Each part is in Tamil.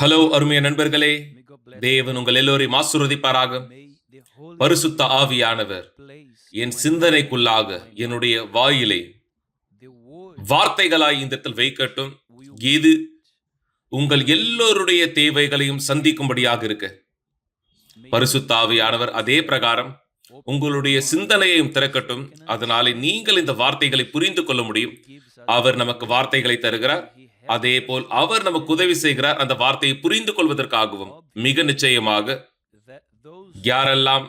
ஹலோ அருமைய நண்பர்களே. தேவன் உங்கள் எல்லோரையும் ஆசுரதிப்பாராக பரிசுத்த ஆவியானவர் என் சிந்தனைக்குள்ளாக என்னுடைய வாயிலை வார்த்தைகளாய் இந்த இடத்தில் வைக்கட்டும். இது உங்கள் எல்லோருடைய தேவைகளையும் சந்திக்கும்படியாக இருக்க. பரிசுத்த ஆவியானவர் அதே பிரகாரம் உங்களுடைய சிந்தனையையும் திறக்கட்டும். அதனாலே நீங்கள் இந்த வார்த்தைகளை புரிந்து கொள்ள முடியும். அவர் நமக்கு வார்த்தைகளை தருகிறார். அதே போல் அவர் நமக்கு உதவி செய்கிறார் அந்த வார்த்தையை புரிந்து கொள்வதற்காகவும். மிக நிச்சயமாக யாரெல்லாம்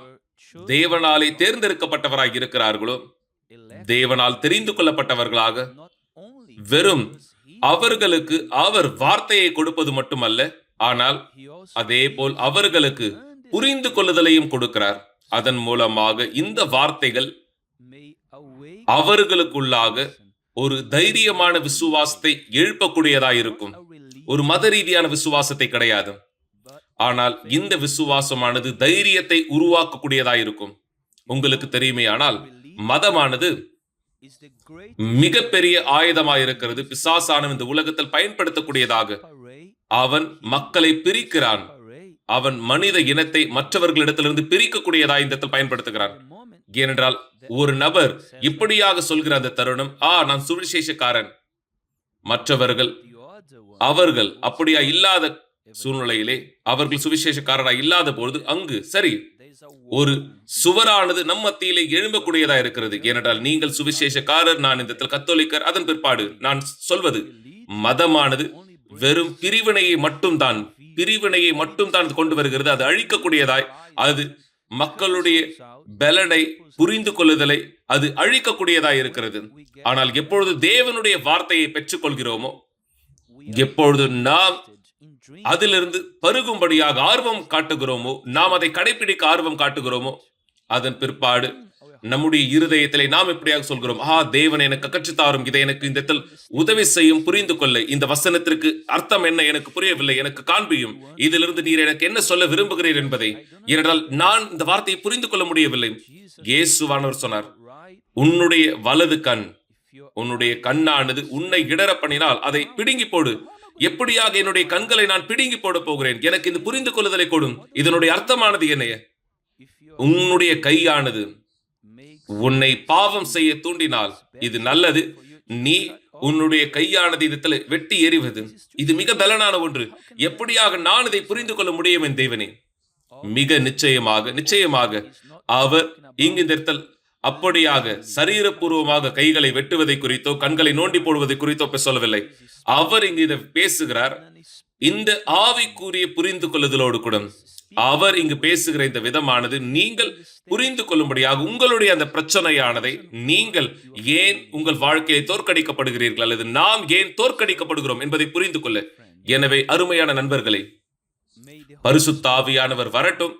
தேவனாலே தேர்ந்தெடுக்கப்பட்டவராக இருக்கிறார்களோ தேவனால் தெரிந்து கொள்ளப்பட்டவர்களாக வெறும் அவர்களுக்கு அவர் வார்த்தையை கொடுப்பது மட்டுமல்ல ஆனால் அதே போல் அவர்களுக்கு புரிந்து கொள்ளுதலையும் கொடுக்கிறார். அதன் மூலமாக இந்த வார்த்தைகள் அவர்களுக்குள்ளாக ஒரு தைரியமான விசுவாசத்தை எழுப்பக்கூடியதாயிருக்கும். ஒரு மத ரீதியான விசுவாசத்தை கிடையாது. ஆனால் இந்த விசுவாசமானது தைரியத்தை உருவாக்கக்கூடியதாயிருக்கும். உங்களுக்கு தெரியுமே ஆனால் மதமானது மிகப்பெரிய ஆயுதமாயிருக்கிறது. பிசாசான இந்த உலகத்தில் பயன்படுத்தக்கூடியதாக. அவன் மக்களை பிரிக்கிறான். அவன் மனித இனத்தை மற்றவர்களிடத்திலிருந்து பிரிக்கக்கூடியதாக இந்த பயன்படுத்துகிறான். ஏனென்றால் ஒரு நபர் இப்படியாக சொல்கிற அந்த தருணம் ஆ நான் சுவிசேஷக்காரன். மற்றவர்கள் அவர்கள் அப்படியா இல்லாத சூழ்நிலையிலே அவர்கள் சுவிசேஷக்காரரா இல்லாத பொழுது அங்கு சரி ஒரு சுவரானது நம் மத்தியிலே எழும்பக்கூடியதா இருக்கிறது. ஏனென்றால் நீங்கள் சுவிசேஷக்காரர் நான் இந்த இடத்தில் கத்தோலிக்கர் அதன் பிற்பாடு நான் சொல்வது மதமானது வெறும் பிரிவினையை மட்டும்தான் பிரிவினையை மட்டும் தான் கொண்டு வருகிறது அது அழிக்கக்கூடியதாய் அது மக்களுடைய பலனை புரிந்து கொள்ளுதலை அது அழிக்கக்கூடியதா இருக்கிறது. ஆனால் எப்பொழுது தேவனுடைய வார்த்தையை பெற்றுக்கொள்கிறோமோ எப்பொழுது நாம் அதிலிருந்து பருகும்படியாக ஆர்வம் காட்டுகிறோமோ நாம் அதை கடைபிடிக்க ஆர்வம் காட்டுகிறோமோ அதன் பிற்பாடு நம்முடைய இருதயத்திலே நாம் எப்படியாக சொல்கிறோம்? ஆ தேவன் எனக்கு கற்றுத்தாரும் இதை எனக்கு இந்த இடத்தில் உதவி செய்யும் புரிந்து கொள்ள. இந்த வசனத்திற்கு அர்த்தம் என்ன எனக்கு புரியவில்லை எனக்கு காண்பியும். இதிலிருந்து நீர் எனக்கு என்ன சொல்ல விரும்புகிறீர் என்பதை ஏனென்றால் நான் இந்த வார்த்தையை புரிந்து கொள்ள முடியவில்லை. இயேசுவானவர் சொன்னார் உன்னுடைய வலது கண் உன்னுடைய கண்ணானது உன்னை இடர பண்ணினால் அதை பிடுங்கி போடு. எப்படியாக என்னுடைய கண்களை நான் பிடுங்கி போட போகிறேன்? எனக்கு இந்த புரிந்து கொள்ளுதலை கொடும். இதனுடைய அர்த்தமானது என்னைய? உன்னுடைய கையானது உன்னை பாவம் செய்ய தூண்டினால் இது நல்லது. நீ உன்னுடைய கையானது இடத்துல வெட்டி எறிவது. இது மிக பலனான ஒன்று. எப்படியாக நான் இதை புரிந்து கொள்ள முடியும் என் தேவனே? மிக நிச்சயமாக நிச்சயமாக. அவர் இங்கு நிறுத்தல் அப்படியாக சரீரபூர்வமாக கைகளை வெட்டுவதை குறித்தோ கண்களை நோண்டி போடுவதை குறித்தோ சொல்லவில்லை. அவர் இங்கு இதை பேசுகிறார். இந்த ஆவிக்குரிய புரிந்து கொள்ளுதலோடு கூட அவர் இங்கு பேசுகிற இந்த விதமானது நீங்கள் புரிந்து கொள்ளும்படியாக உங்களுடைய அந்த பிரச்சனையானதை நீங்கள் ஏன் உங்கள் வாழ்க்கையை தோற்கடிக்கப்படுகிறீர்கள் அல்லது நாம் ஏன் தோற்கடிக்கப்படுகிறோம் என்பதை புரிந்து கொள்ள. எனவே அருமையான நண்பர்களே பரிசுத்தாவியானவர் வரட்டும்.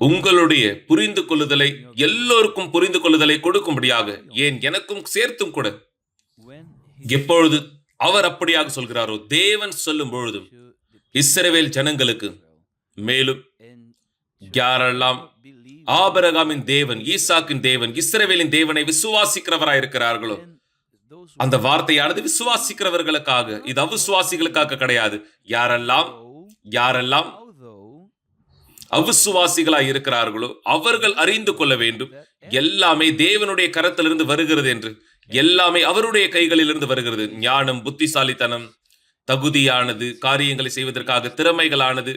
உங்களுடைய புரிந்து கொள்ளுதலை எல்லோருக்கும் புரிந்து கொள்ளுதலை கொடுக்கும்படியாக ஏன் எனக்கும் சேர்த்தும் கூட. எப்பொழுது அவர் அப்படியாக சொல்கிறாரோ தேவன் சொல்லும் பொழுதும் இஸ்ரவேல் ஜனங்களுக்கு மேலும் யாரெல்லாம் ஆபரகாமின் தேவன் ஈசாக்கின் தேவன் இஸ்ரவேலின் தேவனை விசுவாசிக்கிறவராய் இருக்கிறார்களோ அந்த வார்த்தையானது விசுவாசிக்கிறவர்களுக்காக இது அவிசுவாசிகளுக்காக கிடையாது. யாரெல்லாம் யாரெல்லாம் அவிசுவாசிகளாய் இருக்கிறார்களோ அவர்கள் அறிந்து கொள்ள வேண்டும். எல்லாமே தேவனுடைய கரத்திலிருந்து வருகிறது என்று. எல்லாமே அவருடைய கைகளிலிருந்து வருகிறது. ஞானம் புத்திசாலித்தனம் தகுதியானது காரியங்களை செய்வதற்காக திறமைகளானது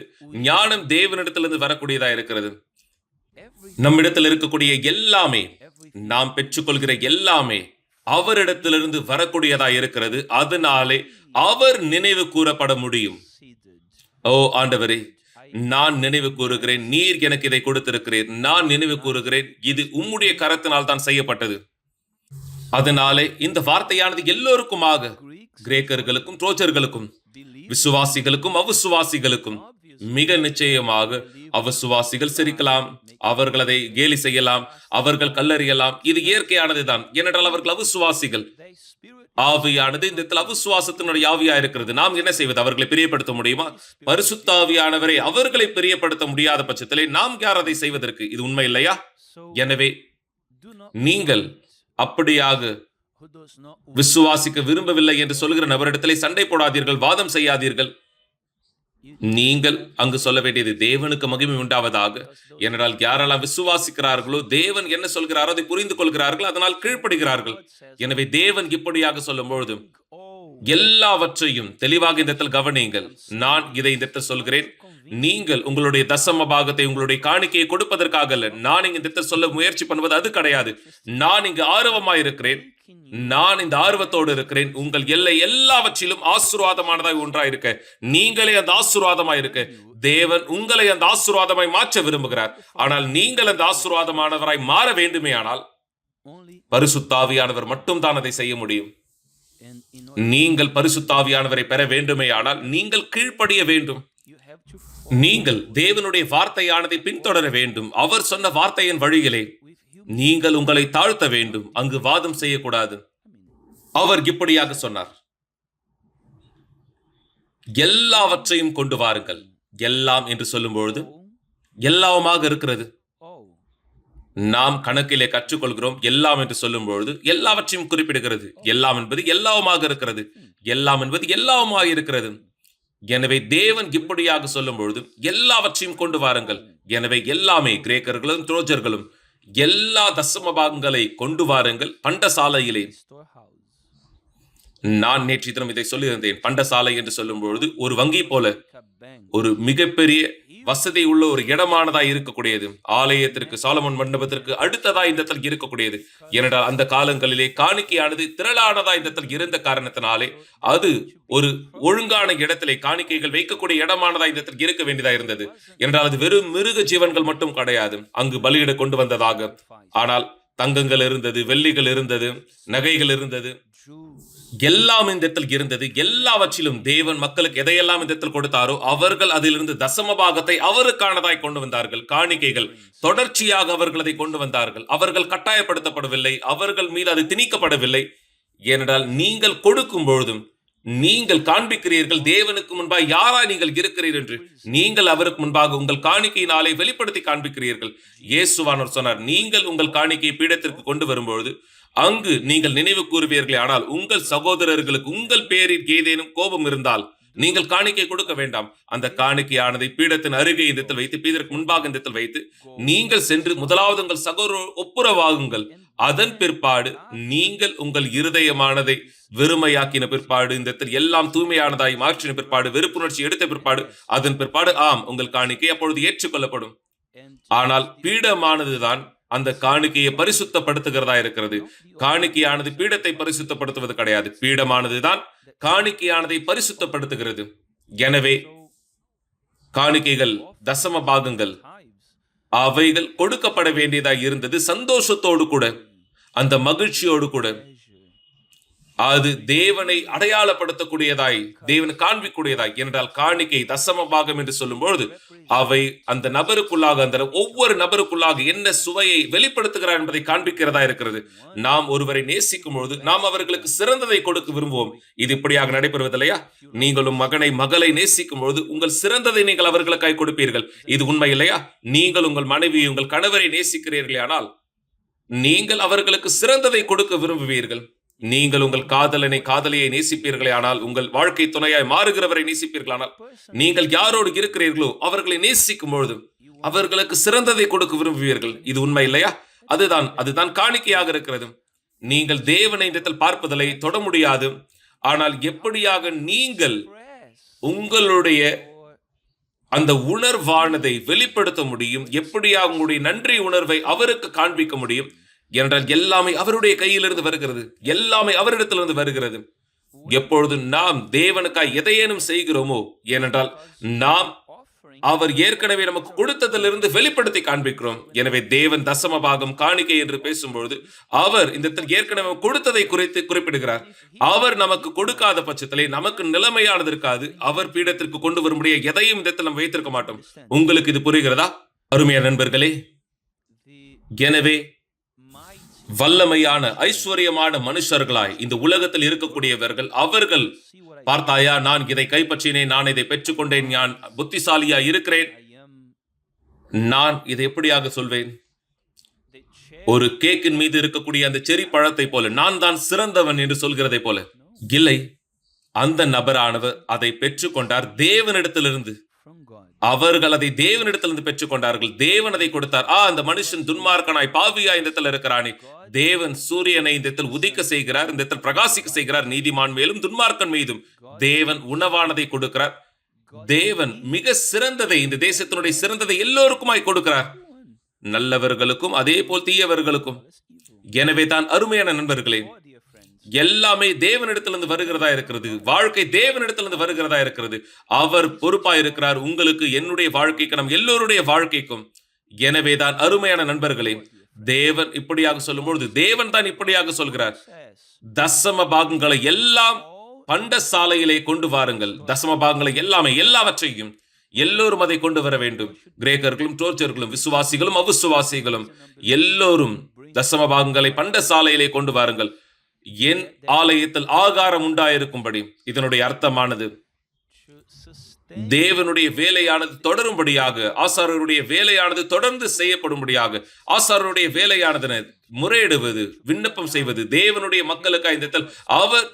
ஞானம் தேவனிடத்திலிருந்து வரக்கூடியதா இருக்கிறது. நம்மிடத்தில் இருக்கக்கூடிய எல்லாமே நாம் பெற்றுக்கொள்கிற எல்லாமே அவரிடத்திலிருந்து வரக்கூடியதா இருக்கிறது. அதனாலே அவர் நினைவு கூறப்பட முடியும். ஓ ஆண்டவரே நான் நினைவு கூறுகிறேன் நீர் எனக்கு இதை கொடுத்திருக்கிறேன் நான் நினைவு கூறுகிறேன் இது உம்முடைய கரத்தினால் தான் செய்யப்பட்டது. அதனாலே இந்த வார்த்தையானது எல்லோருக்குமாக கிரேக்கர்களுக்கும் ட்ரோச்சர்களுக்கும் விசுவாசிகளுக்கும் அவிசுவாசிகளுக்கும் மிக நிச்சயமாக அவசுவாசிகள் சிரிக்கலாம் அவர்கள் அதை கேலி செய்யலாம் அவர்கள் கல்லறியலாம். இது இயற்கையானதுதான் ஏனென்றால் அவர்கள் அவிசுவாசிகள். ஆவியானது இந்த இடத்துல அவிசுவாசத்தினுடைய ஆவியா இருக்கிறது. நாம் என்ன செய்வது? அவர்களை பிரியப்படுத்த முடியுமா? பரிசுத்தாவியானவரை அவர்களை பிரியப்படுத்த முடியாத பட்சத்திலே நாம் யார் அதை செய்வதற்கு? இது உண்மை இல்லையா? எனவே நீங்கள் அப்படியாக விசுவாசிக்க விரும்பவில்லை என்று சொல்கிற நபரிடத்திலே சண்டை போடாதீர்கள் வாதம் செய்யாதீர்கள். நீங்கள் அங்கு சொல்ல வேண்டியது தேவனுக்கு மகிமை உண்டாவதாக. ஏனென்றால் யாரெல்லாம் விசுவாசிக்கிறார்களோ தேவன் என்ன சொல்கிறாரோ அதை புரிந்து கொள்கிறார்கள் அதனால் கீழ்ப்படுகிறார்கள். எனவே தேவன் இப்படியாக சொல்லும் பொழுது எல்லாவற்றையும் தெளிவாக இந்த இடத்தில் கவனியுங்கள். நான் இதை இந்த இடத்தில் சொல்கிறேன். நீங்கள் உங்களுடைய தசம பாகத்தை உங்களுடைய காணிக்கையை கொடுப்பதற்காக அல்ல. நான் இங்க திட்ட சொல்ல முயற்சி பண்ணுவது அது கிடையாது. நான் இங்கு ஆர்வமா இருக்கிறேன். நான் இந்த ஆர்வத்தோடு இருக்கிறேன். உங்கள் எல்லை எல்லாவற்றிலும் ஆசீர்வாதமானதாய் ஒன்றாய் இருக்க. நீங்களே அந்த ஆசீர்வாதமாய் இருக்க. தேவன் உங்களை அந்த ஆசீர்வாதமாய் மாற்ற விரும்புகிறார். ஆனால் நீங்கள் அந்த ஆசீர்வாதமானவராய் மாற வேண்டுமே ஆனால் பரிசுத்தாவியானவர் மட்டும் தான் அதை செய்ய முடியும். நீங்கள் பரிசுத்தாவியானவரை பெற வேண்டுமே ஆனால் நீங்கள் கீழ்ப்படிய வேண்டும். நீங்கள் தேவனுடைய வார்த்தையானதை பின்தொடர வேண்டும். அவர் சொன்ன வார்த்தையின் வழியிலே நீங்கள் உங்களை தாழ்த்த வேண்டும். அங்கு வாதம் செய்யக்கூடாது. அவர் இப்படியாக சொன்னார். எல்லாவற்றையும் கொண்டு வாருங்கள். எல்லாம் என்று சொல்லும் பொழுது எல்லாமாக இருக்கிறது. நாம் கணக்கிலே கற்றுக்கொள்கிறோம். எல்லாம் என்று சொல்லும் பொழுது எல்லாவற்றையும் குறிப்பிடுகிறது. எல்லாம் என்பது எல்லாவுமாக இருக்கிறது. எல்லாம் என்பது எல்லாவுமாக இருக்கிறது எனவே தேவன் இப்படியாக சொல்லும் பொழுது எல்லாவற்றையும் கொண்டு வாருங்கள். எனவே எல்லாமே கிரேக்கர்களும் துரோஜர்களும் எல்லா தசம பாகங்களை கொண்டு வாருங்கள். பண்டசாலையிலே நான் நேற்று தினம் இதை சொல்லியிருந்தேன். பண்டசாலை என்று சொல்லும் பொழுது ஒரு வங்கி போல ஒரு மிகப்பெரிய வசதி உள்ள ஒரு இடமானதா இருக்கக்கூடியது. ஆலயத்திற்கு சாலமன் மண்டபத்திற்கு அடுத்ததா இந்த இடத்தில் இருக்கக்கூடியது. ஏனென்றால் அந்த காலங்களிலே காணிக்கையானது திரளானதா இந்த இடத்தில் இருந்த காரணத்தினாலே அது ஒரு ஒழுங்கான இடத்திலே காணிக்கைகள் வைக்கக்கூடிய இடமானதா இந்த இடத்தில் இருக்க வேண்டியதா இருந்தது. என்றால் அது வெறும் மிருக ஜீவன்கள் மட்டும் கிடையாது. அங்கு பலியிட கொண்டு வந்ததாக. ஆனால் தங்கங்கள் இருந்தது வெள்ளிகள் இருந்தது நகைகள் இருந்தது. எல்லாம் இந்த இடத்தில் இருந்தது. எல்லாவற்றிலும் தேவன் மக்களுக்கு எதையெல்லாம் இந்த இடத்தில் கொடுத்தாரோ அவர்கள் அதிலிருந்து தசம பாகத்தை அவருக்கானதாய் கொண்டு வந்தார்கள். காணிக்கைகள் தொடர்ச்சியாக அவர்கள் அதை கொண்டு வந்தார்கள். அவர்கள் கட்டாயப்படுத்தப்படவில்லை. அவர்கள் மீது அது திணிக்கப்படவில்லை. ஏனென்றால் நீங்கள் கொடுக்கும் பொழுதும் நீங்கள் காண்பிக்கிறீர்கள் தேவனுக்கு முன்பாக யாரா நீங்கள் இருக்கிறீர்கள் என்று. நீங்கள் அவருக்கு முன்பாக உங்கள் காணிக்கையினாலே வெளிப்படுத்தி காண்பிக்கிறீர்கள். இயேசுவானவர் சொன்னார் நீங்கள் உங்கள் காணிக்கையை பீடத்திற்கு கொண்டு வரும்பொழுது அங்கு நீங்கள் நினைவு கூறுவீர்களே ஆனால் உங்கள் சகோதரர்களுக்கு உங்கள் பேரில் ஏதேனும் கோபம் இருந்தால் நீங்கள் காணிக்கை கொடுக்க வேண்டாம். அந்த காணிக்கையானதை பீடத்தின் அருகே இந்த வைத்து பீடத்திற்கு முன்பாக இந்த வைத்து நீங்கள் சென்று முதலாவது உங்கள் சகோதர ஒப்புரவாகுங்கள். அதன் பிற்பாடு நீங்கள் உங்கள் இருதயமானதை வெறுமையாக்கின பிற்பாடு இந்த இடத்தில் எல்லாம் தூய்மையானதாய் மாற்றின பிற்பாடு வெறுப்புணர்ச்சி எடுத்த பிற்பாடு அதன் பிற்பாடு ஆம் உங்கள் காணிக்கை அப்பொழுது ஏற்றுக்கொள்ளப்படும். ஆனால் பீடமானதுதான் அந்த காணிக்கையை பரிசுத்தப்படுத்துகிறதா இருக்கிறது. காணிக்கையானது பீடத்தை பரிசுத்தப்படுத்துவது கிடையாது. பீடமானதுதான் காணிக்கையானதை பரிசுத்தப்படுத்துகிறது. எனவே காணிக்கைகள் தசம பாகங்கள் அவைகள் கொடுக்கப்பட வேண்டியதாக இருந்தது சந்தோஷத்தோடு கூட. அந்த மகிழ்ச்சியோடு கூட அது தேவனை அடையாளப்படுத்தக்கூடியதாய் தேவனை காண்பிக்கூடியதாய். என்றால் காணிக்கை தசம பாகம் என்று சொல்லும் பொழுது அவை அந்த நபருக்குள்ளாக அந்த ஒவ்வொரு நபருக்குள்ளாக என்ன சுவையை வெளிப்படுத்துகிறார் என்பதை காண்பிக்கிறதா இருக்கிறது. நாம் ஒருவரை நேசிக்கும் பொழுது நாம் அவர்களுக்கு சிறந்ததை கொடுக்க விரும்புவோம். இது இப்படியாக நடைபெறுவதில்லையா நீங்களும் மகனை மகளை நேசிக்கும் பொழுது உங்கள் சிறந்ததை நீங்கள் அவர்களுக்காய் கொடுப்பீர்கள். இது உண்மை இல்லையா? நீங்கள் உங்கள் மனைவி உங்கள் கணவரை நேசிக்கிறீர்களே ஆனால் நீங்கள் அவர்களுக்கு சிறந்ததை கொடுக்க விரும்புவீர்கள். நீங்கள் உங்கள் காதலனை காதலியை நேசிப்பீர்களே ஆனால் உங்கள் வாழ்க்கை துணையாய் மாறுகிறவரை நேசிப்பீர்களானால் நீங்கள் யாரோடு இருக்கிறீர்களோ அவர்களை நேசிக்கும் பொழுது அவர்களுக்கு சிறந்ததை கொடுக்க விரும்புவீர்கள். இது உண்மை இல்லையா? அதுதான் அதுதான் காணிக்கையாக இருக்கிறது. நீங்கள் தேவனை இடத்தில் பார்ப்பதில்லை தொட முடியாது. ஆனால் எப்படியாக நீங்கள் உங்களுடைய அந்த உணர்வானதை வெளிப்படுத்த முடியும். எப்படியாக உங்களுடைய நன்றி உணர்வை அவருக்கு காண்பிக்க முடியும்? என்றால் எல்லாமே அவருடைய கையிலிருந்து வருகிறது. எல்லாமே அவரிடத்திலிருந்து வருகிறது. எப்பொழுது நாம் தேவனுக்காய் எதையேனும் செய்கிறோமோ ஏனென்றால் நாம் அவர் ஏற்கனவே நமக்கு கொடுத்ததிலிருந்து வெளிப்படுத்தி காண்பிக்கிறோம். எனவே தேவன் தசம பாகம் காணிக்கை என்று பேசும்பொழுது அவர் இந்த ஏற்கனவே கொடுத்ததை குறித்து குறிப்பிடுகிறார். அவர் நமக்கு கொடுக்காத பட்சத்திலே நமக்கு நிலைமையானது இருக்காது. அவர் பீடத்திற்கு கொண்டு வரும்படிய எதையும் இந்த இடத்தில் நம்ம வைத்திருக்க மாட்டோம். உங்களுக்கு இது புரிகிறதா? அருமையான நண்பர்களே. எனவே வல்லமையான ஐஸ்வர்யமான மனுஷர்களாய் இந்த உலகத்தில் இருக்கக்கூடியவர்கள் அவர்கள் பார்த்தாயா நான் இதை கைப்பற்றினேன் நான் இதை பெற்றுக்கொண்டேன் நான் புத்திசாலியா இருக்கிறேன். நான் இதை எப்படியாக சொல்வேன்? ஒரு கேக்கின் மீது இருக்கக்கூடிய அந்த செரி பழத்தை போல நான் தான் சிறந்தவன் என்று சொல்கிறதை போல. இல்லை அந்த நபரானவர் அதை பெற்றுக்கொண்டார் தேவனிடத்திலிருந்து. அவர்கள் அதை தேவனிடத்திலிருந்து பெற்றுக்கொண்டார்கள். தேவன் அதை கொடுத்தார். ஆ அந்த மனுஷன் துன்மார்க்கனாய் பாவியா இந்த இடத்துல இருக்கிறானே. தேவன் சூரியனை இந்த இடத்தில் உதிக்க செய்கிறார். இந்த இடத்தில் பிரகாசிக்க செய்கிறார். நீதிமான் மேலும் துன்மார்க்கன் மீதும். தேவன் உணவானதை கொடுக்கிறார். தேவன் மிக சிறந்ததை இந்த தேசத்தினுடைய சிறந்ததை எல்லோருக்குமாய் கொடுக்கிறார். நல்லவர்களுக்கும் அதே போல் தீயவர்களுக்கும். எனவே தான் அருமையான நண்பர்களே எல்லாமே தேவனிடத்திலிருந்து வருகிறதா இருக்கிறது. வாழ்க்கை தேவனிடத்திலிருந்து வருகிறதா இருக்கிறது. அவர் பொறுப்பா இருக்கிறார் உங்களுக்கு என்னுடைய வாழ்க்கைக்கு நம் எல்லோருடைய வாழ்க்கைக்கும். எனவேதான் அருமையான நண்பர்களே தேவன் இப்படியாக சொல்லும்பொழுது தேவன் தான் இப்படியாக சொல்கிறார். தசம பாகங்களை எல்லாம் பண்ட சாலையிலே கொண்டு வாருங்கள். தசம பாகங்களை எல்லாமே எல்லாவற்றையும் எல்லோரும் அதை கொண்டு வர வேண்டும். கிரேக்கர்களும் டோர்ச்சர்களும் விசுவாசிகளும் அவிசுவாசிகளும் எல்லோரும் தசம பாகங்களை பண்ட சாலையிலே கொண்டு வாருங்கள். என் ஆலயத்தில் ஆகாரம் உண்டாயிருக்கும்படி. இதனுடைய அர்த்தமானது தேவனுடைய வேலையானது தொடரும்படியாக ஆசாரருடைய வேலையானது தொடர்ந்து செய்யப்படும்படியாக ஆசாரருடைய வேலையானது முறையிடுவது விண்ணப்பம் செய்வது தேவனுடைய மக்களுக்கு இந்த அவர்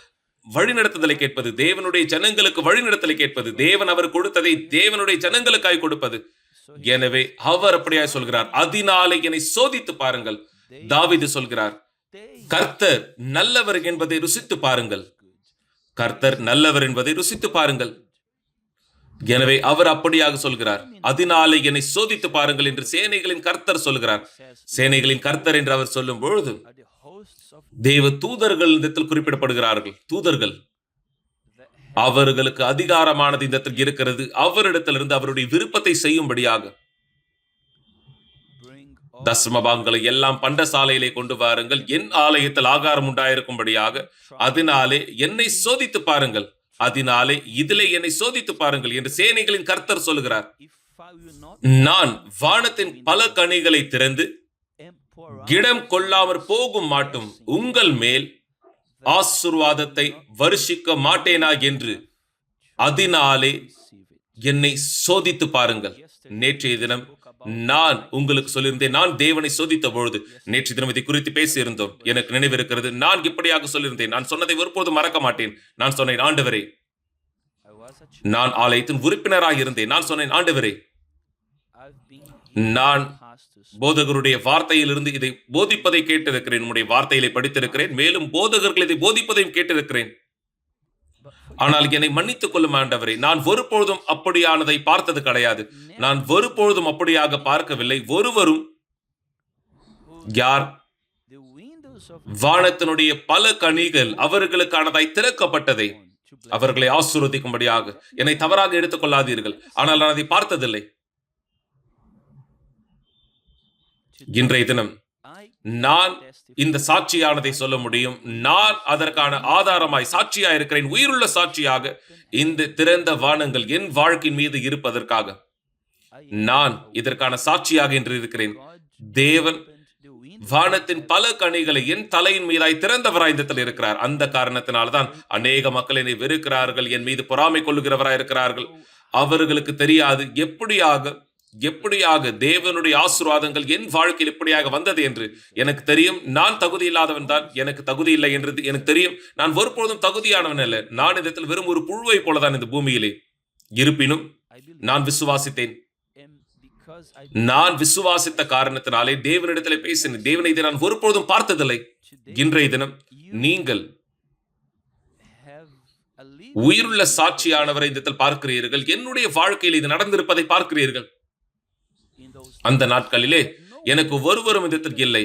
வழிநடத்துதலை கேட்பது தேவனுடைய ஜனங்களுக்கு வழிநடத்தலை கேட்பது தேவன் அவர் கொடுத்ததை தேவனுடைய ஜனங்களுக்காய் கொடுப்பது. எனவே அவர் அப்படியாய் சொல்கிறார் அதனாலே என்னை சோதித்து பாருங்கள். தாவிது சொல்கிறார் கர்த்தர் நல்லவர் என்பதை ருசித்து பாருங்கள். கர்த்தர் நல்லவர் என்பதை ருசித்து பாருங்கள். எனவே அவர் அப்படியாக சொல்கிறார். அதனாலே என்னை சோதித்து பாருங்கள் என்று சேனைகளின் கர்த்தர் சொல்கிறார். சேனைகளின் கர்த்தர் என்று அவர் சொல்லும் பொழுது தேவ தூதர்கள் இந்த இடத்தில் குறிப்பிடப்படுகிறார்கள். தூதர்கள் அவர்களுக்கு அதிகாரமானது இந்த இடத்தில் இருக்கிறது. அவரிடத்திலிருந்து அவருடைய விருப்பத்தை செய்யும்படியாக bring தசமபாகங்களை எல்லாம் பண்டசாலையிலே கொண்டு வாருங்கள். என் ஆலயத்தில் ஆகாரம் உண்டாயிருக்கும்படியாக அதனாலே என்னை சோதித்து பாருங்கள். அதனாலே இதிலே என்னை சோதித்து பாருங்கள் என்று சேனைகளின் கர்த்தர் சொல்கிறார் நான் வானத்தின் பல கனிகளை திறந்து இடம் கொள்ளாமற் போகும் மாட்டும் உங்கள் மேல் ஆசுர்வாதத்தை வருஷிக்க மாட்டேனா என்று அதனாலே என்னை சோதித்து பாருங்கள். நேற்றைய தினம் நான் உங்களுக்கு சொல்லியிருந்தேன் நான் தேவனை சோதித்த பொழுது நேற்று தினம் இதை குறித்து பேசியிருந்தோம். எனக்கு நினைவிருக்கிறது நான் இப்படியாக சொல்லியிருந்தேன். நான் சொன்னதை ஒருபோதும் மறக்க மாட்டேன். நான் சொன்னேன் ஆண்டவரே. நான் ஆலயத்தின் உறுப்பினராக இருந்தேன். நான் சொன்னேன் ஆண்டவரே நான். போதகருடைய வார்த்தையிலிருந்து இதை போதிப்பதை கேட்டிருக்கிறேன். உம்முடைய வார்த்தையிலே படித்திருக்கிறேன். மேலும் போதகர்கள் இதை போதிப்பதையும் கேட்டிருக்கிறேன். ஆனால் என்னை மன்னித்துக் கொள்ளும் ஆண்டவரே நான் ஒருபொழுதும் அப்படியானதை பார்த்தது கிடையாது. நான் ஒருபொழுதும் அப்படியாக பார்க்கவில்லை. ஒருவரும் யார்? வானத்தினுடைய பல கனிகள் அவர்களுக்கானதாய் திறக்கப்பட்டதை. அவர்களை ஆசீர்வதிக்கும்படியாக என்னை தவறாக எடுத்துக் கொள்ளாதீர்கள். ஆனால் நான் அதை பார்த்ததில்லை. இன்றைய தினம் நான் இந்த சாட்சியானதை சொல்ல முடியும். நான் அதற்கான ஆதாரமாய் சாட்சியா இருக்கிறேன் உயிருள்ள சாட்சியாக இந்த திறந்த வானங்கள் என் வாழ்க்கையின் மீது இருப்பதற்காக. நான் இதற்கான சாட்சியாக என்று இருக்கிறேன். தேவன் வானத்தின் பல கனிகளை என் தலையின் மீதாய் திறந்தவராய் இந்த இருக்கிறார். அந்த காரணத்தினால்தான் அநேக மக்கள் என்னை வெறுக்கிறார்கள். என் மீது பொறாமை கொள்ளுகிறவராய் இருக்கிறார்கள். அவர்களுக்கு தெரியாது. எப்படியாக எப்படியாக தேவனுடைய ஆசீர்வாதங்கள் என் வாழ்க்கையில் எப்படியாக வந்தது என்று எனக்கு தெரியும். நான் தகுதி இல்லாதவன் தான் எனக்கு தகுதி இல்லை என்று எனக்கு தெரியும். நான் ஒருபொழுதும் தகுதியானவன் அல்ல. நான் இந்த இடத்தில் வெறும் ஒரு புழுவை போலதான் இந்த பூமியிலே இருப்பினும் நான் விசுவாசித்தேன். நான் விசுவாசித்த காரணத்தினாலே தேவனிடத்தில் பேசினேன். தேவனை இதை நான் ஒருபொழுதும் பார்த்ததில்லை. இன்றைய தினம் நீங்கள் உயிருள்ள சாட்சியானவரை இந்த பார்க்கிறீர்கள். என்னுடைய வாழ்க்கையில் இது நடந்திருப்பதை பார்க்கிறீர்கள். அந்த நாட்களிலே எனக்கு ஒருவரும் இந்த இல்லை.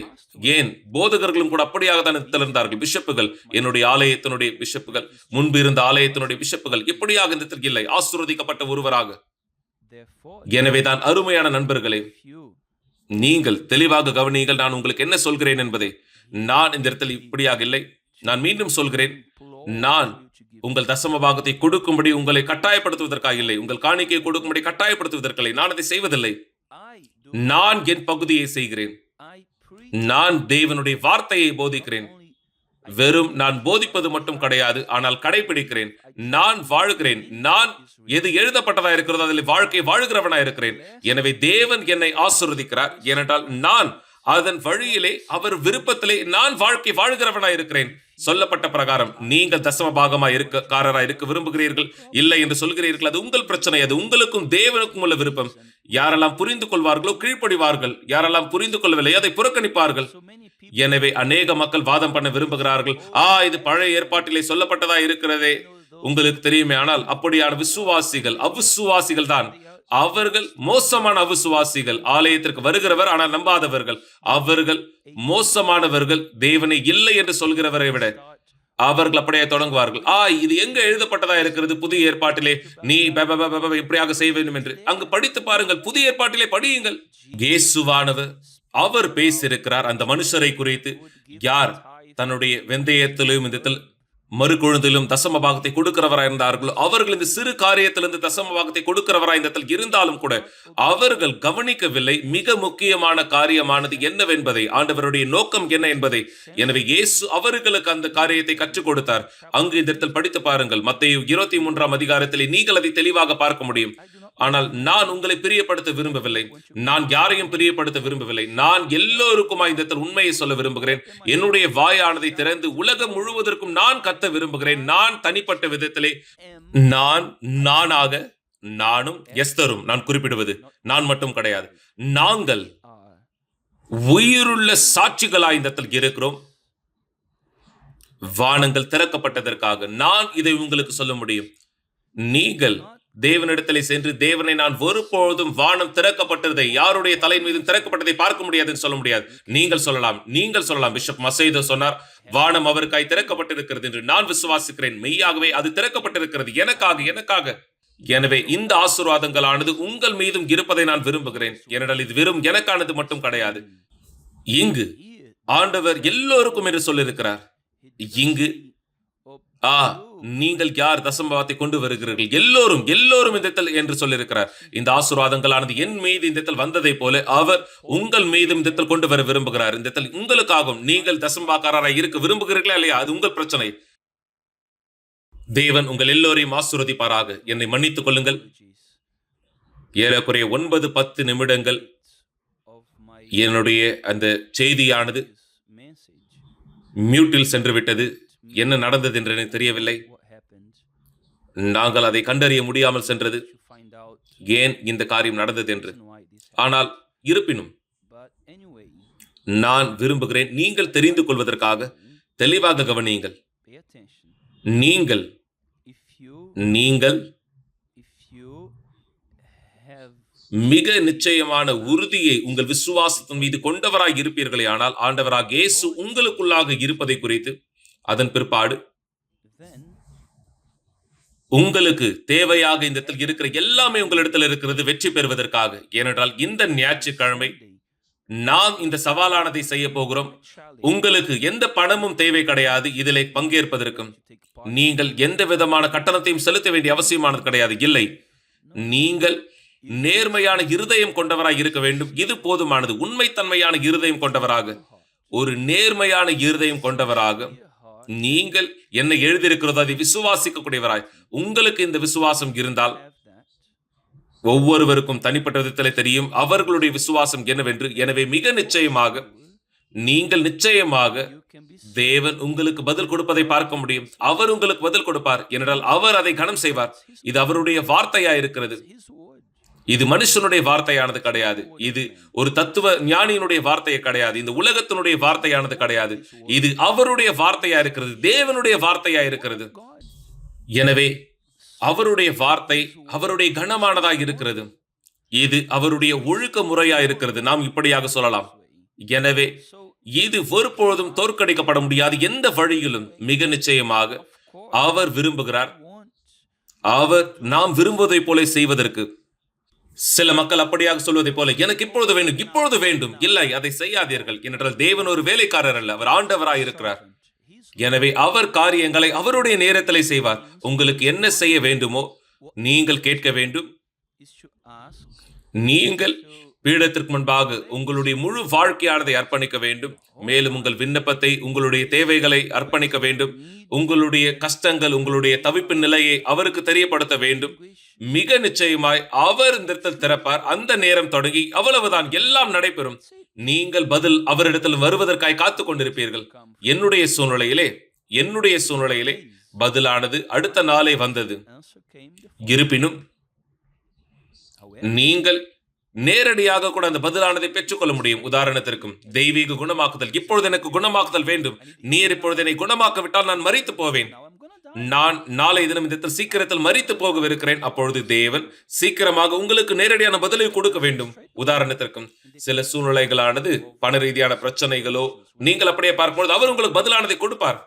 ஏன்? போதகர்களும் கூட அப்படியாக தான் இருந்தார்கள். பிஷப்புகள் என்னுடைய ஆலயத்தினுடைய பிஷப்புகள் முன்பு இருந்த ஆலயத்தினுடைய பிஷப்புகள் இப்படியாக இந்த இல்லை? ஆசீர்வதிக்கப்பட்ட ஒருவராக. எனவே தான் அருமையான நண்பர்களே நீங்கள் தெளிவாக கவனியுங்கள் நான் உங்களுக்கு என்ன சொல்கிறேன் என்பதை. நான் இந்த இடத்தில் இப்படியாக இல்லை. நான் மீண்டும் சொல்கிறேன் நான் உங்கள் தசம பாகத்தை கொடுக்கும்படி உங்களை கட்டாயப்படுத்துவதற்காக இல்லை. உங்கள் காணிக்கையை கொடுக்கும்படி கட்டாயப்படுத்துவதற்கில்லை நான் அதை செய்வதில்லை. நான் என் பகுதியை செய்கிறேன். நான் தேவனுடைய வார்த்தையை போதிக்கிறேன். வெறும் நான் போதிப்பது மட்டும் கிடையாது ஆனால் கடைபிடிக்கிறேன். நான் வாழ்கிறேன். நான் எது எழுதப்பட்டதா இருக்கிறதோ அதில் வாழ்க்கை வாழ்கிறவனா இருக்கிறேன். எனவே தேவன் என்னை ஆசிர்வதிக்கிறார். ஏனென்றால் நான் அதன் வழியிலே அவர் விருப்பத்திலே நான் வாழ்க்கை வாழ்கிறவனா இருக்கிறேன். சொல்லப்பட்ட பிரகாரம் நீங்கள் தசம பாகமா இருக்க காரரா இருக்க விரும்புகிறீர்கள்? இல்லை என்று சொல்கிறீர்கள். அது உங்கள் பிரச்சனை அது உங்களுக்கும் தேவனுக்கும் உள்ள விருப்பம். யாரெல்லாம் புரிந்து கொள்வார்களோ கீழ்ப்படிவார்கள். யாரெல்லாம் புரிந்து கொள்ளவில்லை அதை புறக்கணிப்பார்கள். எனவே அநேக மக்கள் வாதம் பண்ண விரும்புகிறார்கள். ஆ இது பழைய ஏற்பாட்டிலே சொல்லப்பட்டதா இருக்கிறதே? உங்களுக்கு தெரியுமே ஆனால் அப்படியான விசுவாசிகள் அவிசுவாசிகள் தான். அவர்கள் மோசமான அவிசுவாசிகள். ஆலயத்திற்கு வருகிறவர் ஆனால் நம்பாதவர்கள். அவர்கள் மோசமானவர்கள். தேவனை இல்லை என்று சொல்கிறவரை விட. அவர்கள் அப்படியே தொடங்குவார்கள். ஆ இது எங்க எழுதப்பட்டதா இருக்கிறது புதிய ஏற்பாட்டிலே? நீ இப்படியாக செய்ய வேண்டும் என்று. அங்கு படித்து பாருங்கள் புதிய ஏற்பாட்டிலே படியுங்கள். இயேசுவானவர் அவர் பேசியிருக்கிறார் அந்த மனுஷரை குறித்து. யார்? தன்னுடைய வெந்தயத்திலும் இந்த மறுகொழுந்திலும் தசம பாகத்தை கொடுக்கிறவராய் இருந்தார்களோ. அவர்கள் இந்த சிறு காரியத்திலிருந்து தசம பாகத்தை கொடுக்கிறவராய் இந்த இடத்தில் இருந்தாலும் கூட அவர்கள் கவனிக்கவில்லை. மிக முக்கியமான காரியமானது என்னவென்பதை ஆண்டவருடைய நோக்கம் என்ன என்பதை. எனவே இயேசு அவர்களுக்கு அந்த காரியத்தை கற்றுக் கொடுத்தார். அங்கு இந்த இடத்தில் படித்து பாருங்கள். மத்திய இருபத்தி மூன்றாம் அதிகாரத்திலே நீங்கள் அதை தெளிவாக பார்க்க முடியும். ஆனால் நான் உங்களை பிரியப்படுத்த விரும்பவில்லை. நான் யாரையும் பிரியப்படுத்த விரும்பவில்லை. நான் எல்லோருக்கும் இந்த உண்மையை சொல்ல விரும்புகிறேன். என்னுடைய வாயானதை திறந்து உலகம் முழுவதற்கும் நான் கத்த விரும்புகிறேன். நான் தனிப்பட்ட விதத்திலே நான் நானாக நானும் எஸ்தரும் நான் குறிப்பிடுவது நான் மட்டும் கிடையாது. நாங்கள் உயிருள்ள சாட்சிகளாய் இந்த இடத்தில் இருக்கிறோம். வானங்கள் திறக்கப்பட்டதற்காக நான் இதை உங்களுக்கு சொல்ல முடியும். நீங்கள் தேவனிடத்திலே சென்று தேவனை நான் ஒருபொழுதும் வானம் திறக்கப்பட்டதை யாருடைய தலை மீதும் திறக்கப்பட்டதை பார்க்க முடியாதுன்னு சொல்ல முடியாது. நீங்கள் சொல்லலாம் நீங்கள் சொல்லலாம். பிஷப் மசைதோ சொன்னார் வானம் அவருக்காய் திறக்கப்பட்டிருக்கிறது என்று நான் விசுவாசிக்கிறேன். மெய்யாகவே அது திறக்கப்பட்டிருக்கிறது. எனக்காக எனக்காக. எனவே இந்த ஆசீர்வாதங்களானது உங்கள் மீதும் இருப்பதை நான் விரும்புகிறேன். ஏனென்றால் இது வெறும் எனக்கானது மட்டும் கிடையாது. இங்கு ஆண்டவர் எல்லோருக்கும் என்று சொல்லியிருக்கிறார். இங்கு ஆ நீங்கள் யார் தசம்பாவத்தை கொண்டு வருகிறீர்கள்? எல்லோரும் எல்லோரும் இந்த இடத்தில் என்று சொல்லியிருக்கிறார். இந்த ஆசீர்வாதங்களானது என் மீது இந்த இடத்தில் வந்ததை போல அவர் உங்கள் மீதும் இந்த இடத்தில் கொண்டு வர விரும்புகிறார். இந்த இடத்தில் உங்களுக்காகவும் நீங்கள் தசம்பாக்காரராய் இருக்க விரும்புகிறீர்களா இல்லையா? அது உங்கள் பிரச்சனை. தேவன் உங்கள் எல்லோரையும் ஆசீர்வதிப்பாராக. என்னை மன்னித்துக் கொள்ளுங்கள். ஏறக்குறைய ஒன்பது பத்து நிமிடங்கள் என்னுடைய அந்த செய்தியானது மியூட்டில் சென்று விட்டது என்ன நடந்தது என்று எனக்கு தெரியவில்லை. நாங்கள் அதை கண்டறிய முடியாமல் சென்றது. ஏன் இந்த காரியம் நடந்தது என்று? ஆனால் இருப்பினும் நான் விரும்புகிறேன். நீங்கள் தெரிந்து கொள்வதற்காக தெளிவாக கவனியுங்கள். நீங்கள் நீங்கள் மிக நிச்சயமான உறுதியை உங்கள் விசுவாசத்தின் மீது கொண்டவராய் இருப்பீர்களே ஆனால் ஆண்டவராக இயேசு உங்களுக்குள்ளாக இருப்பதை குறித்து அதன் பிற்பாடு உங்களுக்கு தேவையாக இந்த இடத்தில் இருக்கிற எல்லாமே உங்களிடத்தில் இருக்கிறது வெற்றி பெறுவதற்காக. ஏனென்றால் இந்த ஞாயிற்றுக்கிழமை நாம் இந்த சவாலானதை செய்ய போகிறோம். உங்களுக்கு எந்த பணமும் தேவை கிடையாது. இதிலே பங்கேற்பதற்கும் நீங்கள் எந்த விதமான கட்டணத்தையும் செலுத்த வேண்டிய அவசியமானது கிடையாது. இல்லை நீங்கள் நேர்மையான இருதயம் கொண்டவராய் இருக்க வேண்டும். இது போதுமானது. உண்மைத்தன்மையான இருதயம் கொண்டவராக ஒரு நேர்மையான இருதயம் கொண்டவராக நீங்கள் என்ன எழுதியிருக்கிறதோ அதை விசுவாசிக்கக்கூடியவராய் உங்களுக்கு இந்த விசுவாசம் இருந்தால் ஒவ்வொருவருக்கும் தனிப்பட்ட விதத்தில் தெரியும் அவர்களுடைய விசுவாசம் என்னவென்று. எனவே மிக நிச்சயமாக நீங்கள் நிச்சயமாக தேவன் உங்களுக்கு பதில் கொடுப்பதை பார்க்க முடியும். அவர் உங்களுக்கு பதில் கொடுப்பார். ஏனென்றால் அவர் அதை கணம் செய்வார். இது அவருடைய வார்த்தையா இருக்கிறது இது மனுஷனுடைய வார்த்தையானது கிடையாது. இது ஒரு தத்துவ ஞானியினுடைய வார்த்தையை கிடையாது. இந்த உலகத்தினுடைய வார்த்தையானது கிடையாது. இது அவருடைய வார்த்தையா இருக்கிறது. தேவனுடைய வார்த்தையா இருக்கிறது. எனவே அவருடைய வார்த்தை அவருடைய கனமானதாக இருக்கிறது. இது அவருடைய ஒழுக்க முறையா இருக்கிறது. நாம் இப்படியாக சொல்லலாம். எனவே இது ஒருபொழுதும் தோற்கடிக்கப்பட முடியாது. எந்த வழியிலும் மிக நிச்சயமாக அவர் விரும்புகிறார். அவர் நாம் விரும்புவதைப் போல செய்வதற்கு சில மக்கள் அப்படியாக சொல்வதை போல எனக்கு இப்பொழுது வேண்டும் இப்பொழுது வேண்டும். இல்லை அதை செய்யாதீர்கள். ஏனென்றால் தேவன் ஒரு வேலைக்காரர் அல்ல அவர் ஆண்டவராய் இருக்கிறார் எனவே அவர் காரியங்களை அவருடைய நேரத்திலே செய்வார். உங்களுக்கு என்ன செய்ய வேண்டுமோ நீங்கள் கேட்க வேண்டும். நீங்கள் பீடத்திற்கு முன்பாக உங்களுடைய முழு வாழ்க்கையானதை அர்ப்பணிக்க வேண்டும். மேலும் உங்கள் விண்ணப்பத்தை உங்களுடைய தேவைகளை அர்ப்பணிக்க வேண்டும். உங்களுடைய கஷ்டங்கள் உங்களுடைய தவிப்பின் நிலையை அவருக்கு தெரியப்படுத்த வேண்டும். மிக நிச்சயமாய் அவர் நிறுத்தல் திறப்பார். அந்த நேரம் தொடங்கி அவ்வளவுதான். எல்லாம் நடைபெறும். நீங்கள் பதில் அவரிடத்தில் வருவதற்காய் காத்துக் கொண்டிருப்பீர்கள். என்னுடைய சூழ்நிலையிலே என்னுடைய சூழ்நிலையிலே பதிலானது அடுத்த நாளே வந்தது. இருப்பினும் நீங்கள் நேரடியாக கூட அந்த பதிலானதை பெற்றுக்கொள்ள முடியும். உதாரணத்திற்கும் தெய்வீக குணமாக்குதல். இப்பொழுது எனக்கு குணமாக்குதல் வேண்டும். நீர் இப்பொழுது என்னை குணமாக்க விட்டால் நான் மறித்து போவேன். நான் நாளை தினம் இந்த சீக்கிரத்தில் மறித்து போகவிருக்கிறேன். அப்பொழுது தேவன் சீக்கிரமாக உங்களுக்கு நேரடியான பதிலை கொடுக்க வேண்டும். உதாரணத்திற்கும் சில சூழ்நிலைகளானது பண ரீதியான பிரச்சனைகளோ நீங்கள் அப்படியே பார்க்கும்போது அவர் உங்களுக்கு பதிலானதை கொடுப்பார்.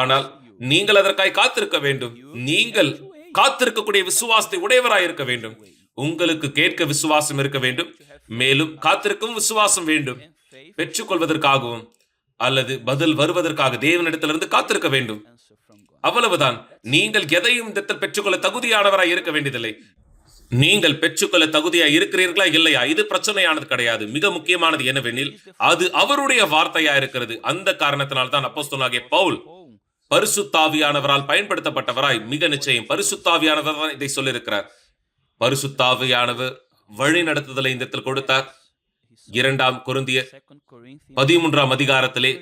ஆனால் நீங்கள் அதற்காய் காத்திருக்க வேண்டும். நீங்கள் காத்திருக்கக்கூடிய விசுவாசத்தை உடையவராய் இருக்க வேண்டும். உங்களுக்கு கேட்க விசுவாசம் இருக்க வேண்டும். மேலும் காத்திருக்கவும் விசுவாசம் வேண்டும். பெற்றுக்கொள்வதற்காகவும் அல்லது பதில் வருவதற்காக தேவனிடத்திலிருந்து காத்திருக்க வேண்டும். அவ்வளவுதான். நீங்கள் எதையும் இந்த இடத்தில் பெற்றுக்கொள்ள தகுதியானவராய் இருக்க வேண்டியதில்லை. நீங்கள் பெற்றுக்கொள்ள தகுதியா இருக்கிறீர்களா இல்லையா? இது பிரச்சனையானது கிடையாது. மிக முக்கியமானது என்னவெனில் அது அவருடைய வார்த்தையா இருக்கிறது. அந்த காரணத்தினால் தான் அப்போஸ்தலனாகிய பவுல் பரிசுத்தாவியானவரால் பயன்படுத்தப்பட்டவராய் மிக நிச்சயம் பரிசுத்தாவியானவர் தான் இதை சொல்லியிருக்கிறார். பரிசுத்தாவையானவர் வழி நடத்துதலை இந்த இடத்தில் கொடுத்தார். இரண்டாம் குருந்திய பதிமூன்றாம் அதிகாரத்திலே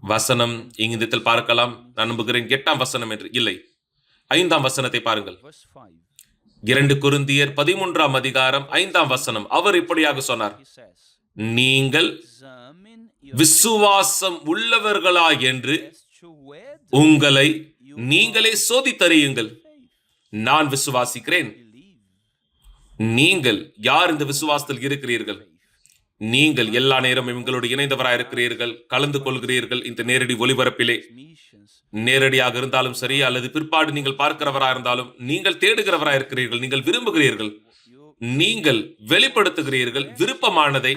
வசனம் இங்கு இந்த இடத்தில் பார்க்கலாம். நான் நம்புகிறேன் எட்டாம் வசனம் என்று. இல்லை. ஐந்தாம் வசனத்தை பாருங்கள். இரண்டு குருந்தியர் பதிமூன்றாம் அதிகாரம் ஐந்தாம் வசனம். அவர் இப்படியாக சொன்னார். நீங்கள் விசுவாசம் உள்ளவர்களா என்று உங்களை நீங்களே சோதித்தறியுங்கள். நான் விசுவாசிக்கிறேன். நீங்கள் யார் இந்த விசுவாசத்தில் இருக்கிறீர்கள்? நீங்கள் எல்லா நேரமும் எங்களோடு இணைந்தவராக இருக்கிறீர்கள் கலந்து கொள்கிறீர்கள் இந்த நேரடி ஒளிபரப்பிலே. நேரடியாக இருந்தாலும் சரி அல்லது பிற்பாடு நீங்கள் பார்க்கிறவரா இருந்தாலும் நீங்கள் தேடுகிறவரா இருக்கிறீர்கள் நீங்கள் விரும்புகிறீர்கள். நீங்கள் வெளிப்படுத்துகிறீர்கள் விருப்பமானதை.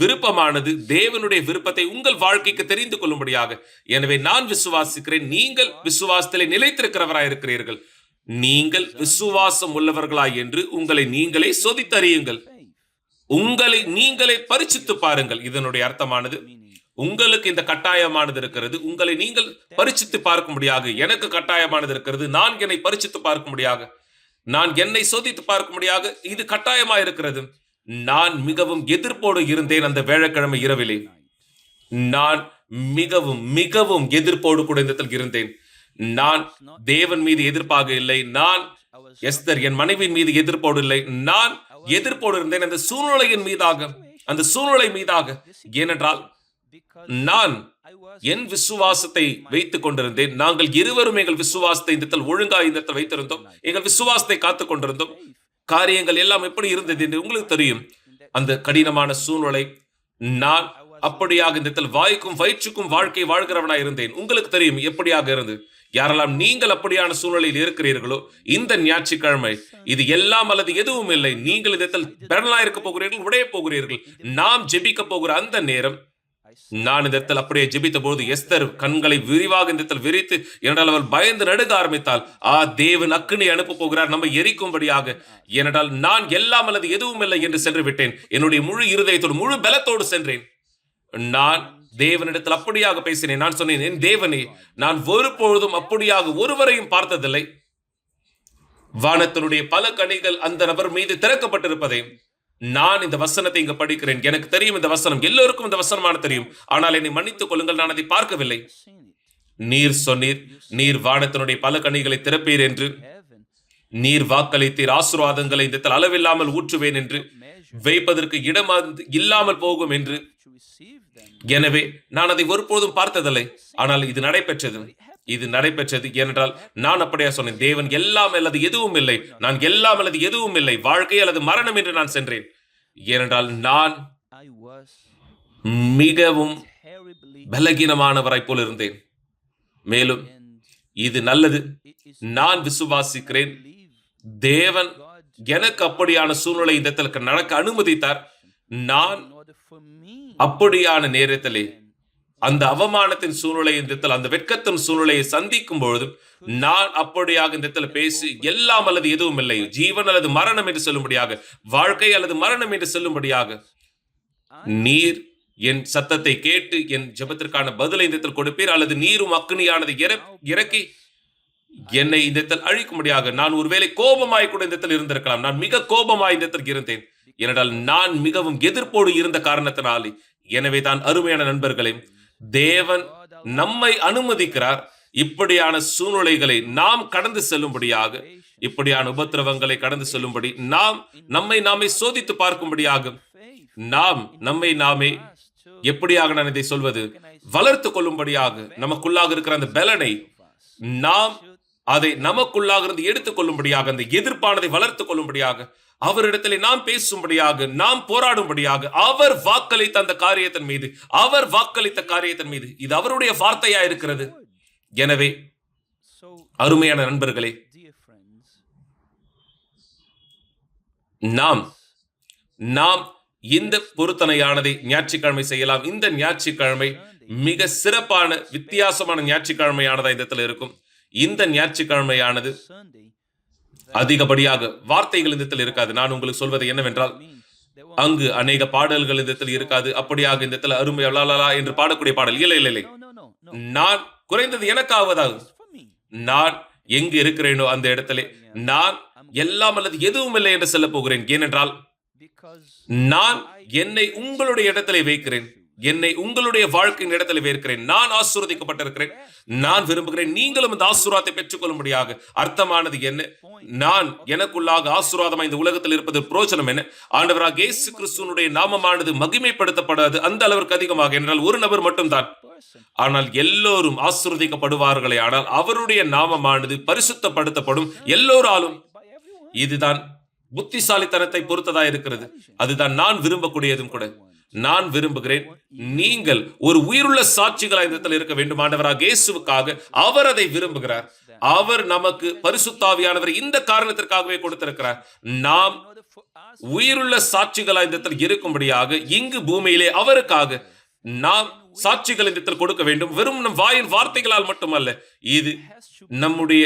விருப்பமானது தேவனுடைய விருப்பத்தை உங்கள் வாழ்க்கைக்கு தெரிந்து கொள்ளும்படியாக. எனவே நான் விசுவாசிக்கிறேன் நீங்கள் விசுவாசத்திலே நிலைத்திருக்கிறவராக இருக்கிறீர்கள். நீங்கள் விசுவாசம் உள்ளவர்களா என்று உங்களை நீங்களே சோதித்தறியுங்கள். உங்களை நீங்களே பரிச்சித்து பாருங்கள். இதனுடைய அர்த்தமானது உங்களுக்கு இந்த கட்டாயமானது இருக்கிறது. உங்களை நீங்கள் பரிசித்து பார்க்கும்படியாக எனக்கு கட்டாயமானது இருக்கிறது. நான் என்னை பரிசித்து பார்க்கும்படியாக நான் என்னை சோதித்து பார்க்கும்படியாக இது கட்டாயமா இருக்கிறது. நான் மிகவும் எதிர்ப்போடு இருந்தேன் அந்த வேழக்கிழமை இரவிலே. நான் மிகவும் மிகவும் எதிர்ப்போடு கூட இந்த இருந்தேன். நான் தேவன் மீது எதிர்ப்பாக இல்லை. நான் எஸ்தர் என் மனைவியின் மீது எதிர்ப்போடு இல்லை. நான் எதிர்ப்போடு இருந்தேன். அந்த சூழ்நிலையின் மீதாக அந்த சூழ்நிலை மீதாக. ஏனென்றால் நான் என் விசுவாசத்தை வைத்துக் கொண்டிருந்தேன். நாங்கள் இருவரும் எங்கள் விசுவாசத்தை இந்த இடத்தில் ஒழுங்கா இந்த இடத்தில் வைத்திருந்தோம். எங்கள் விசுவாசத்தை காத்துக் கொண்டிருந்தோம். காரியங்கள் எல்லாம் எப்படி இருந்தது என்று உங்களுக்கு தெரியும். அந்த கடினமான சூழ்நிலை நான் அப்படியாக இந்த இடத்தில் வாய்க்கும் வயிற்றுக்கும் வாழ்க்கை வாழ்கிறவனாய் இருந்தேன். உங்களுக்கு தெரியும் எப்படியாக இருந்தது. யாரெல்லாம் நீங்கள் அப்படியான சூழ்நிலையில் இருக்கிறீர்களோ இந்த ஞாயிற்றுக்கிழமை இது எல்லாம் அல்லது எதுவும் இல்லை. நீங்கள் இந்த இடத்தில் இருக்க போகிறீர்கள் உடைய போகிறீர்கள். நாம் ஜெபிக்க போகிற அந்த நேரம் நான் இந்த இடத்தில் அப்படியே ஜெபித்த போது எஸ்தர் கண்களை விரிவாக இந்த இடத்தில் விரித்து என்றால் அவள் பயந்து நடுக ஆரம்பித்தால் ஆ தேவன் அக்குனி அனுப்ப போகிறார் நம்ம எரிக்கும்படியாக. ஏனென்றால் நான் எல்லாம் அல்லது எதுவும் இல்லை என்று சென்று விட்டேன். என்னுடைய முழு இருதயத்தோடு முழு பலத்தோடு சென்றேன். நான் தேவனிடத்தில் அப்படியாக பேசினேன். நான் சொன்னேன் என் தேவனே நான் ஒருபொழுதும் அப்படியாக ஒருவரையும் பார்த்ததில்லை. வானத்தினுடைய பல கணிகள் அந்த நபர் மீது திறக்கப்பட்டிருப்பதை நான் இந்த வசனத்தை இங்க படிக்கிறேன். எனக்கு தெரியும் இந்த வசனம் எல்லோருக்கும் இந்த வசனமான தெரியும். ஆனால் என்னை மன்னித்துக் கொள்ளுங்கள் நான் அதை பார்க்கவில்லை. நீர் சொன்னீர் நீர் வானத்தினுடைய பல கணிகளை திறப்பீர் என்று. நீர் வாக்களித்தீர் ஆசீர்வாதங்களை இந்த அளவில்லாமல் ஊற்றுவேன் என்று. வைப்பதற்கு இடம் இல்லாமல் போகும் என்று. எனவே நான் அதை ஒருபோதும் பார்த்ததில்லை. ஆனால் இது நடைபெற்றது. இது நடைபெற்றது ஏனென்றால் நான் அப்படியா சொன்னேன் தேவன் எல்லாம் அல்லது எதுவும் இல்லை. நான் எல்லாம் அல்லது எதுவும் இல்லை. வாழ்க்கை அல்லது மரணம் என்று நான் சென்றேன். ஏனென்றால் நான் மிகவும் பலகீனமானவரை பலகீனமானவராய் போல் இருந்தேன். மேலும் இது நல்லது. நான் விசுவாசிக்கிறேன். தேவன் எனக்கு அப்படியான சூழ்நிலை இந்த இடத்துல நடக்க அனுமதித்தார். நான் அப்படியான நேரத்திலே அந்த அவமானத்தின் சூழ்நிலை இந்த அந்த வெட்கத்தின் சூழ்நிலையை சந்திக்கும் பொழுது நான் அப்படியாக இந்த இடத்துல பேசி எல்லாம் அல்லது எதுவும் இல்லை. ஜீவன் அல்லது மரணம் என்று சொல்லும்படியாக வாழ்க்கை அல்லது மரணம் என்று சொல்லும்படியாக நீர் என் சத்தத்தை கேட்டு என் ஜெபத்திற்கான பதிலை இந்த இடத்தில் கொடுப்பீர். அல்லது நீரும் அக்னியானது இறக்கி என்னை இந்த இடத்தில் அழிக்கும்படியாக நான் ஒருவேளை கோபமாய் கூட இந்த இடத்தில் இருந்திருக்கலாம். நான் மிக கோபமாய் இந்த இடத்தில் இருந்தேன். ஏனென்றால் நான் மிகவும் எதிர்ப்போடு இருந்த காரணத்தினாலே எனவே தான் அருமையான நண்பர்களே தேவன் நம்மை அனுமதிக்கிறார். இப்படியான சூழ்நிலைகளை நாம் கடந்து செல்லும்படியாக இப்படியான உபத்திரவங்களை கடந்து செல்லும்படி நாம் நம்மை நாமே சோதித்து பார்க்கும்படியாக நாம் நம்மை நாமே எப்படியாக நான் இதை சொல்வது வளர்த்து கொள்ளும்படியாக நமக்குள்ளாக இருக்கிற அந்த பலனை நாம் அதை நமக்குள்ளாக இருந்து எடுத்துக் கொள்ளும்படியாக அந்த எதிர்ப்பானதை வளர்த்துக் கொள்ளும்படியாக அவரிடத்தில் நாம் பேசும்படியாக நாம் போராடும்படியாக அவர் வாக்களித்த அந்த காரியத்தின் மீது அவர் வாக்களித்த காரியத்தின் மீது இது அவருடைய வார்த்தையா இருக்கிறது. எனவே அருமையான நண்பர்களே நாம் நாம் இந்த பொருத்தனையானதை ஞாயிற்றுக்கிழமை செய்யலாம். இந்த ஞாயிற்றுக்கிழமை மிக சிறப்பான வித்தியாசமான ஞாயிற்றுக்கிழமையானதா இந்த இடத்துல இருக்கும். இந்த ஞாயிற்றுக்கிழமையானது அதிகப்படியாக வார்த்தைகள் இந்த இடத்தில் இருக்காது. நான் உங்களுக்கு சொல்வது என்னவென்றால் அங்கு அநேக பாடல்கள் இந்த இடத்துல இருக்காது. அப்படியாக இந்த இடத்துல அருமை லா என்று பாடக்கூடிய பாடல். இல்லை இல்லை இல்லை. நான் குறைந்தது எனக்காவதாகும் நான் எங்கு இருக்கிறேனோ அந்த இடத்திலே நான் எல்லாம் அல்லது எதுவும் இல்லை என்று சொல்ல போகிறேன். ஏனென்றால் நான் என்னை உங்களுடைய இடத்திலே வைக்கிறேன். என்னை உங்களுடைய வாழ்க்கையின் இடத்துல வேர்க்கிறேன். நான் ஆசீர்வதிக்கப்பட்டிருக்கிறேன். நான் விரும்புகிறேன். நீங்களும் இந்த ஆசீர்வாதத்தை பெற்றுக்கொள்ளும்படியாக. அர்த்தமானது என்ன? நான் எனக்குள்ளாக ஆசீர்வாதமா இந்த உலகத்தில் இருப்பது பிரோஜனம் என்ன? ஆண்டவராக இயேசு கிறிஸ்துவனுடைய நாமமானது மகிமைப்படுத்தப்படாது அந்த அளவிற்கு அதிகமாக என்றால் ஒரு நபர் மட்டும்தான். ஆனால் எல்லோரும் ஆசீர்வதிக்கப்படுவார்களே. ஆனால் அவருடைய நாமமானது பரிசுத்தப்படுத்தப்படும் எல்லோராலும். இதுதான் புத்திசாலித்தனத்தை பொறுத்ததா இருக்கிறது. அதுதான் நான் விரும்பக்கூடியதும் கூட. நான் விரும்புகிறேன். நீங்கள் ஒரு உயிருள்ள சாட்சிகளாக இந்த இடத்துல இருக்க வேண்டும். ஆண்டவராக அவர் அதை விரும்புகிறார். அவர் நமக்கு பரிசுத்தாவியானவர் இந்த காரணத்திற்காகவே கொடுத்திருக்கிறார். நாம் உயிருள்ள சாட்சிகளாக இந்த இடத்தில் இருக்கும்படியாக இங்கு பூமியிலே அவருக்காக நாம் சாட்சிகள் இந்த இடத்தில் கொடுக்க வேண்டும். வெறும் நம் வாயின் வார்த்தைகளால் மட்டுமல்ல இது நம்முடைய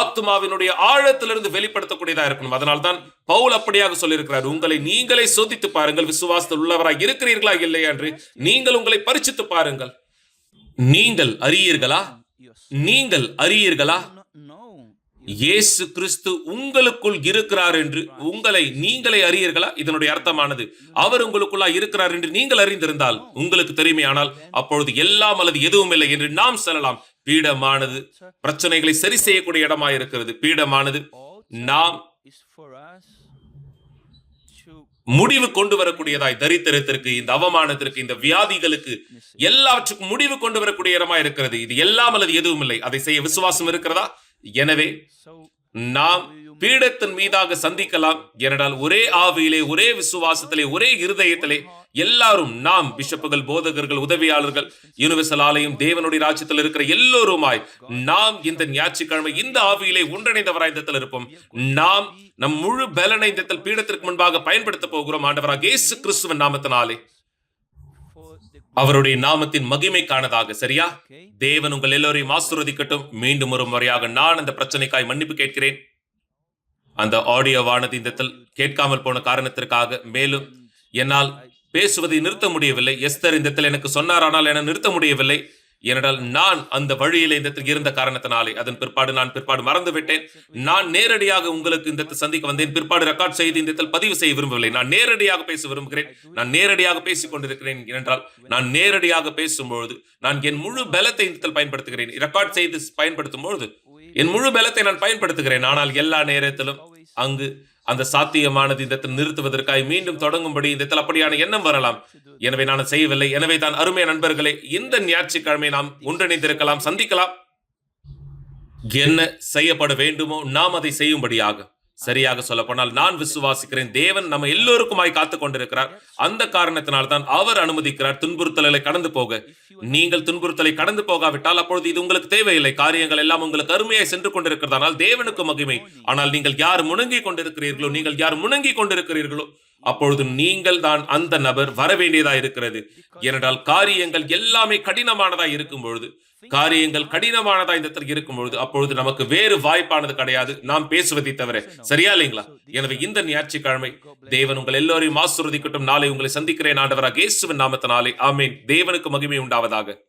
ஆத்மாவினுடைய ஆழத்திலிருந்து வெளிப்படுத்தக்கூடியதா இருக்கணும். அதனால்தான் பவுல் அப்படியாக சொல்லியிருக்கிறார் உங்களை நீங்களே சோதித்து பாருங்கள் விசுவாசத்தில் உள்ளவராய் இருக்கிறீர்களா இல்லையா? என்று. நீங்கள் உங்களை பரிசித்து பாருங்கள். நீங்கள் அறியீர்களா? நீங்கள் அறியீர்களா? இயேசு கிறிஸ்து உங்களுக்குள் இருக்கிறார் என்று. உங்களை நீங்களே அறியீர்களா? இதனுடைய அர்த்தமானது. அவர் உங்களுக்குள்ளா இருக்கிறார் என்று நீங்கள் அறிந்திருந்தால் உங்களுக்கு தெரியுமே ஆனால் அப்பொழுது எல்லாம் அல்லது எதுவும் இல்லை என்று நாம் சொல்லலாம். பீடமானது. பிரச்சனைகளை சரி செய்யக்கூடிய இடமா இருக்கிறது. பீடமானது. நாம் முடிவு கொண்டு வரக்கூடியதாய் தரித்திரத்திற்கு இந்த அவமானத்திற்கு இந்த வியாதிகளுக்கு எல்லாவற்றுக்கும் முடிவு கொண்டு வரக்கூடிய இடமா இருக்கிறது. இது எல்லாம் அல்லது எதுவும் இல்லை அதை செய்ய விசுவாசம் இருக்கிறதா? எனவே நாம் பீடத்தின் மீதாக சந்திக்கலாம். ஏனென்றால் ஒரே ஆவியிலே ஒரே விசுவாசத்திலே ஒரே இருதயத்திலே எல்லாரும் நாம் பிஷப்புகள் போதகர்கள் உதவியாளர்கள் யூனிவர்சல் ஆலயம் தேவனுடைய ராஜ்யத்தில் இருக்கிற எல்லோருமாய் நாம் இந்த ஞாயிற்றுக்கிழமை இந்த ஆவியிலே ஒன்றிணைந்தவராய் இந்த இருப்போம். நாம் நம் முழு பலனை இந்த பீடத்திற்கு முன்பாக பயன்படுத்த போகிறோம். ஆண்டவராக இயேசு கிறிஸ்துவன் நாமத்தினாலே. அவருடைய நாமத்தின் மகிமைக்கானதாக சரியா? தேவன் உங்கள் எல்லோரையும் ஆசிர்வதிக்கட்டும். மீண்டும் ஒரு முறையாக நான் அந்த பிரச்சனைக்காய் மன்னிப்பு கேட்கிறேன். அந்த ஆடியோவானது இந்த கேட்காமல் போன காரணத்திற்காக மேலும் என்னால் பேசுவதை நிறுத்த முடியவில்லை. எஸ்தர் இந்த எனக்கு சொன்னார் ஆனால் என நிறுத்த முடியவில்லை. ஏனென்றால் நான் அந்த வழியில் இந்த இருந்த காரணத்தினாலே அதன் பிற்பாடு நான் பிற்பாடு மறந்து விட்டேன் நான் நேரடியாக உங்களுக்கு இந்த சந்திக்க வந்தேன். பிற்பாடு ரெக்கார்ட் செய்து இந்த பதிவு செய்ய விரும்பவில்லை. நான் நேரடியாக பேச விரும்புகிறேன். நான் நேரடியாக பேசிக் கொண்டிருக்கிறேன். என்றால் நான் நேரடியாக பேசும்பொழுது நான் என் முழு பலத்தை இந்த பயன்படுத்துகிறேன். ரெக்கார்ட் செய்து பயன்படுத்தும் பொழுது என் முழு பலத்தை நான் பயன்படுத்துகிறேன். ஆனால் எல்லா நேரத்திலும் அங்கு அந்த சாத்தியமானது இந்த நிறுத்துவதற்காய் மீண்டும் தொடங்கும்படி இந்த இடத்தில் அப்படியான எண்ணம் வரலாம். எனவே நான் செய்யவில்லை. எனவே தான் அருமை நண்பர்களே இந்த ஞாயிற்றுக்கிழமை நாம் ஒன்றிணைந்திருக்கலாம். சந்திக்கலாம். என்ன செய்யப்பட வேண்டுமோ நாம் அதை செய்யும்படியாகும் சரியாக சொல்ல போனால் நான் விசுவாசிக்கிறேன். தேவன் நம்ம எல்லோருக்குமாய் காத்து கொண்டிருக்கிறார் அந்த காரணத்தினால் தான் அவர் அனுமதிக்கிறார். துன்புறுத்தலை கடந்து போக. நீங்கள் துன்புறுத்தலை கடந்து போகாவிட்டால் அப்பொழுது இது உங்களுக்கு தேவையில்லை. காரியங்கள் எல்லாம் உங்களுக்கு அருமையாய் சென்று கொண்டிருக்கிறதானால் தேவனுக்கு மகிமை. ஆனால் நீங்கள் யார் முணங்கி கொண்டிருக்கிறீர்களோ நீங்கள் யார் முணங்கி கொண்டிருக்கிறீர்களோ அப்பொழுது நீங்கள் தான் அந்த நபர் வர வேண்டியதா இருக்கிறது. ஏனென்றால் காரியங்கள் எல்லாமே கடினமானதா இருக்கும் பொழுது காரியங்கள் கடினமானதா இந்த இருக்கும் பொழுது அப்பொழுது நமக்கு வேறு வாய்ப்பானது கிடையாது. நாம் பேசுவதை தவிர. சரியா இல்லைங்களா? எனவே இந்த ஞாயிற்றுக்கிழமை தேவன் உங்கள் எல்லோரையும் ஆசீர்வதிக்கட்டும். நாளை உங்களை சந்திக்கிறேன். ஆண்டவராக இயேசுவின் நாமத்தினாலே. ஆமேன். தேவனுக்கு மகிமை உண்டாவதாக.